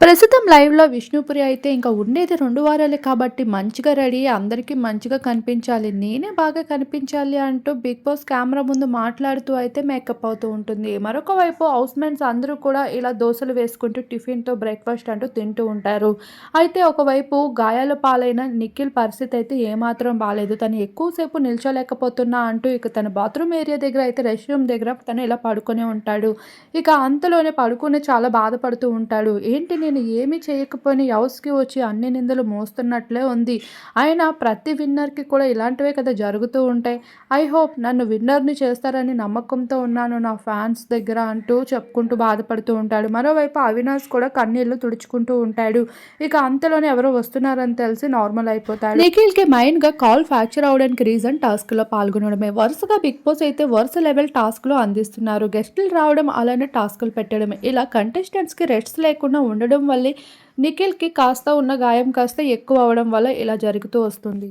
ప్రస్తుతం లైవ్లో విష్ణుపురి అయితే ఇంకా ఉండేది రెండు వారాలే కాబట్టి మంచిగా రెడీ అందరికీ మంచిగా కనిపించాలి. నేనే బాగా కనిపించాలి అంటూ బిగ్ బాస్ కెమెరా ముందు మాట్లాడుతూ అయితే మేకప్ అవుతూ ఉంటుంది. మరొక వైపు హౌస్ మేట్స్ అందరూ కూడా ఇలా దోశలు వేసుకుంటూ టిఫిన్తో బ్రేక్ఫాస్ట్ అంటూ తింటూ ఉంటారు. అయితే ఒకవైపు గాయాల పాలైన నిఖిల్ పరిస్థితి అయితే ఏమాత్రం బాగాలేదు తను ఎక్కువసేపు నిల్చోలేకపోతున్నా అంటూ ఇక తన బాత్రూమ్ ఏరియా దగ్గర అయితే రెస్ట్ రూమ్ దగ్గర తను ఇలా పడుకునే ఉంటాడు. ఇక అంతలోనే పడుకునే చాలా బాధపడుతూ ఉంటాడు. ఏంటి నేను ఏమీ చేయకపోయిన హౌస్కి వచ్చి అన్ని నిందలు మోస్తున్నట్లే ఉంది. ఆయన ప్రతి విన్నర్కి కూడా ఇలాంటివే కదా జరుగుతూ ఉంటాయి. ఐ హోప్ నన్ను విన్నర్ని చేస్తారని నమ్మకంతో ఉన్నాను నా ఫ్యాన్స్ దగ్గర అంటూ చెప్పుకుంటూ బాధపడుతూ ఉంటాడు. మరోవైపు అవినాష్ కూడా కన్నీళ్ళు తుడుచుకుంటూ ఉంటాడు. ఇక అంతలోనే ఎవరో వస్తున్నారని తెలిసి నార్మల్ అయిపోతాడు. నిఖిల్కి మైండ్గా కాల్ ఫ్రాక్చర్ అవడానికి రీజన్ టాస్క్లో పాల్గొనడమే. వరుసగా బిగ్ బాస్ అయితే వరుస లెవెల్ టాస్క్లు అందిస్తున్నారు. గెస్టులు రావడం అలానే టాస్కులు పెట్టడమే. ఇలా కంటెస్టెంట్స్కి రెస్ట్ లేకుండా ఉండడం వల్లే నిఖిల్కి కాస్త ఉన్న గాయం కాస్త ఎక్కువ అవడం వల్ల ఇలా జరుగుతూ వస్తుంది.